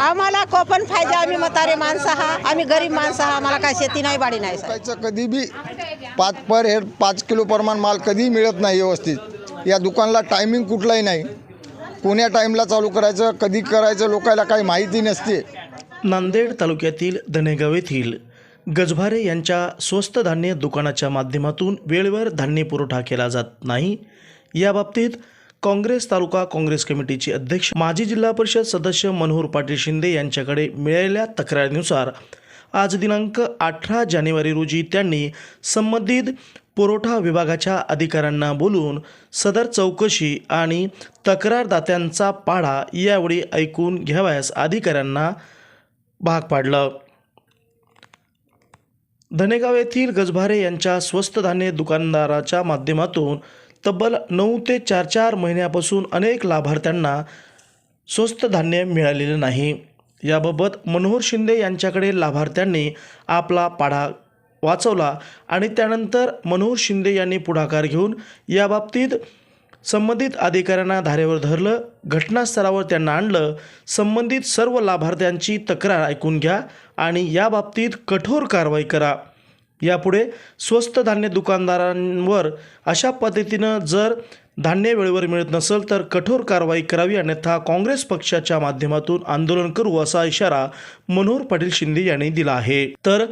आम्हाला कोपन पाहिजे आम्ही म्हातारे माणसं हा आम्ही गरीब माणसं हा आम्हाला काय शेती नाही बाडी नाही साहेब. त्याचं कधी बी पाच पर हेड पाच किलो प्रमाण माल कधीही मिळत नाही व्यवस्थित. या दुकानला टायमिंग कुठलाही नाही. कोण्या टाईमला चालू करायचं कधी करायचं लोकांना काही माहिती नसते. नांदेड तालुक्यातील धनेगाव येथील गजभारे यांच्या स्वस्त धान्य दुकानाच्या माध्यमातून वेळेवर धान्य पुरवठा केला जात नाही. याबाबतीत काँग्रेस तालुका काँग्रेस कमिटीचे अध्यक्ष माजी जिल्हा परिषद सदस्य मनोहर पाटील शिंदे यांच्याकडे मिळालेल्या तक्रारीनुसार आज दिनांक अठरा जानेवारी रोजी त्यांनी संबंधित पुरवठा विभागाच्या अधिकाऱ्यांना बोलून सदर चौकशी आणि तक्रारदात्यांचा पाढा यावेळी ऐकून घ्यावयास अधिकाऱ्यांना भाग पाडलं. धनेगाव येथील गजभारे यांच्या स्वस्त धान्य दुकानदाराच्या माध्यमातून तब्बल नऊ ते चार चार महिन्यापासून अनेक लाभार्थ्यांना स्वस्त धान्य मिळालेलं नाही. याबाबत मनोहर शिंदे यांच्याकडे लाभार्थ्यांनी आपला पाढा वाचवला आणि त्यानंतर मनोहर शिंदे यांनी पुढाकार घेऊन याबाबतीत संबंधित अधिकाऱ्यांना धारेवर धरलं घटनास्थळावर त्यांना आणलं संबंधित सर्व लाभार्थ्यांची तक्रार ऐकून घ्या आणि याबाबतीत कठोर कारवाई करा. यापुढे स्वस्त धान्य दुकानदारांवर अशा पद्धतीनं जर धान्य वेळेवर मिळत नसेल तर कठोर कारवाई करावी अन्यथा काँग्रेस पक्षाच्या माध्यमातून आंदोलन करू असा इशारा मनोहर पाटील शिंदे यांनी दिला आहे. तर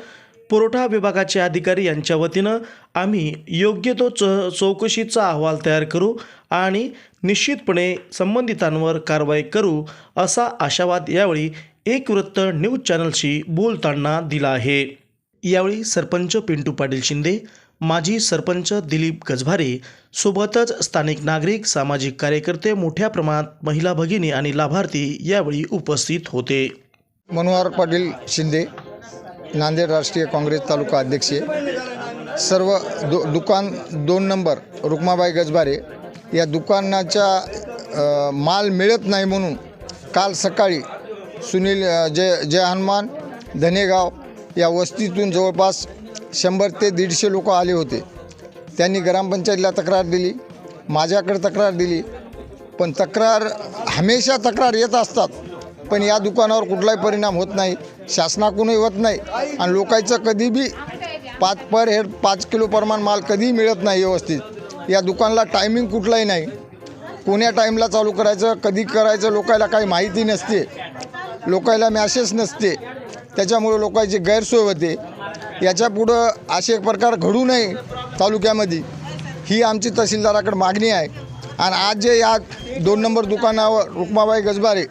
पुरवठा विभागाचे अधिकारी यांच्या वतीनं आम्ही योग्य तो च चौकशीचा अहवाल तयार करू आणि निश्चितपणे संबंधितांवर कारवाई करू असा आशावाद यावेळी एक वृत्त न्यूज चॅनलशी बोलताना दिला आहे. यावेळी सरपंच पिंटू पाटील शिंदे माजी सरपंच दिलीप गजभारे सोबतच स्थानिक नागरिक सामाजिक कार्यकर्ते मोठ्या प्रमाणात महिला भगिनी आणि लाभार्थी यावेळी उपस्थित होते. मनोहर पाटील शिंदे नांदेड राष्ट्रीय काँग्रेस तालुका अध्यक्ष सर्व दु दुकान दोन नंबर रुक्माबाई गजबारे या दुकानाच्या माल मिळत नाही म्हणून काल सकाळी सुनील जय जय हनुमान धनेगाव या वस्तीतून जवळपास शंभर ते दीडशे लोक आले होते. त्यांनी ग्रामपंचायतीला तक्रार दिली माझ्याकडे तक्रार दिली. पण तक्रार हमेशा तक्रार येत असतात पण या दुकानावर कुठलाही परिणाम होत नाही शासनाकडूनही होत नाही आणि लोकांचं कधी बी पाच पर हेड पाच किलो प्रमाण माल कधीही मिळत नाही व्यवस्थित. या दुकानला टायमिंग कुठलाही नाही. कोण्या टाईमला चालू करायचं कधी करायचं लोकायला काही माहिती नसते. लोकायला मॅसेज नसते. त्याच्यामुळे लोकांची गैरसोय होते याच्यापुढं असे प्रकार घडू नये तालुक्यामध्ये. ही आमची तहसीलदाराकडे मागणी आहे. आणि आज जे या दोन नंबर दुकानावर रुक्माबाई गजबारे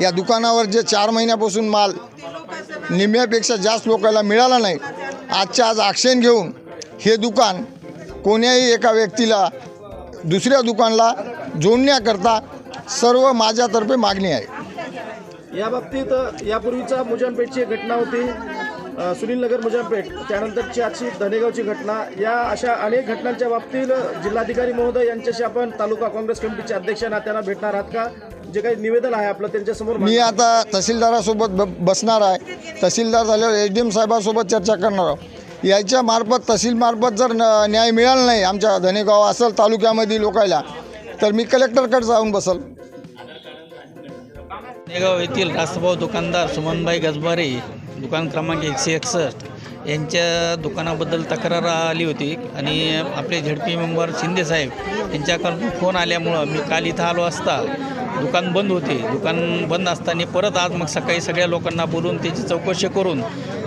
या दुकानावर जे चार महिन्यापासून माल निम्म्यापेक्षा जास्त लोकांना मिळाला नाही आजच्या आज ॲक्शन घेऊन हे दुकान कोण्याही एका व्यक्तीला दुसऱ्या दुकानला जोडण्याकरता सर्व माझ्यातर्फे मागणी आहे. या बाबतीत यापूर्वीचा मुजामपेठची एक घटना होती सुनील नगर मुजामपेठ त्यानंतरची आजची धनेगावची घटना. या अशा अनेक घटनांच्या बाबतीत जिल्हाधिकारी महोदय यांच्याशी आपण तालुका काँग्रेस कमिटीचे अध्यक्ष नात्यानं भेटणार आहात का? जे काही निवेदन आहे आपलं त्यांच्यासमोर मी आता तहसीलदारासोबत ब बसणार आहे. तहसीलदार झाल्यावर एच डी एम साहेबासोबत चर्चा करणार आहोत. याच्या मार्फत तहसीलमार्फत जर न न्याय मिळाला नाही आमच्या धनेगाव असेल तालुक्यामध्ये लोकायला तर मी कलेक्टरकडे जाऊन बसल. नेगाव येथील रास्तभाऊ दुकानदार सुमनबाई गजबारे दुकान क्रमांक एकशे एकसष्ट यांच्या दुकानाबद्दल तक्रार आली होती आणि आपले झेडपी मेंबर शिंदेसाहेब यांच्याकडून फोन आल्यामुळं मी काल इथं आलो असता. दुकान बंद होते. दुकान बंद असताना परत आज मग सकाळी सगळ्या लोकांना बोलून त्याची चौकशी करून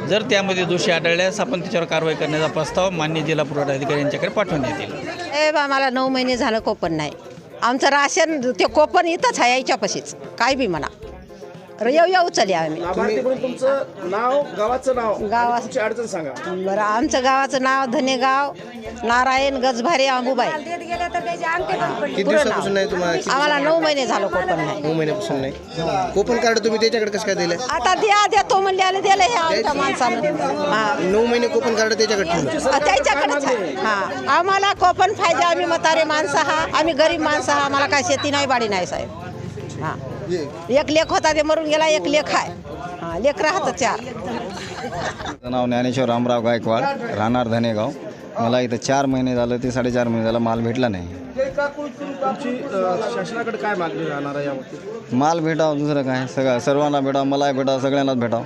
जर त्यामध्ये दोषी आढळल्यास आपण त्याच्यावर कारवाई करण्याचा प्रस्ताव मान्य जिल्हा पुरवठा अधिकारी यांच्याकडे पाठवून येतील ए बा नऊ महिने झालं कोपन नाही. आमचं राशन ते कोपन इथंच आहे याच्यापाशीच. काय बी म्हणा. येऊ येऊ चली आम्ही. लाभार्थी म्हणून तुमचं नाव गावाचं नाव गावा- अडचण सांगा. बरं आमचं गावाचं नाव धनेगाव नारायण गजभारे अंबुबाई किती पुरं नाव. दिवसापासून नाही तुम्हाला आम्हाला नऊ महिने झालं कोपन नाही. नऊ महिन्यापासून नाही. कोपन कार्ड तुम्ही त्याच्याकडे कसं काय दिलं आता द्या देतो म्हणले आले दिले हे आमच्या माणसानं. हा. नऊ महिने कोपन कार्ड त्याच्याकडे ठेवलं. त्याच्याकडेच आहे. हा. आम्हाला कोपन पाहिजे आम्ही म्हातारे माणसं हा आम्ही गरीब माणसं हा आम्हाला काय शेती नाही बाडी नाही साहेब. हा. एक लेख होता ते मरून गेला एक लेख आहे. हा लेख राहतं चार. माझं नाव ज्ञानेश्वर रामराव गायकवाड राहणार धनेगाव. मला इथं चार महिने झालं ते साडेचार महिने झालं माल भेटला नाही. तुमची अ, शासनाकडे काय मागणी राहणार आहे माल भेटावं दुसरं काय? सगळं सर्वांना भेटावं मला भेटावं सगळ्यांनाच भेटावं.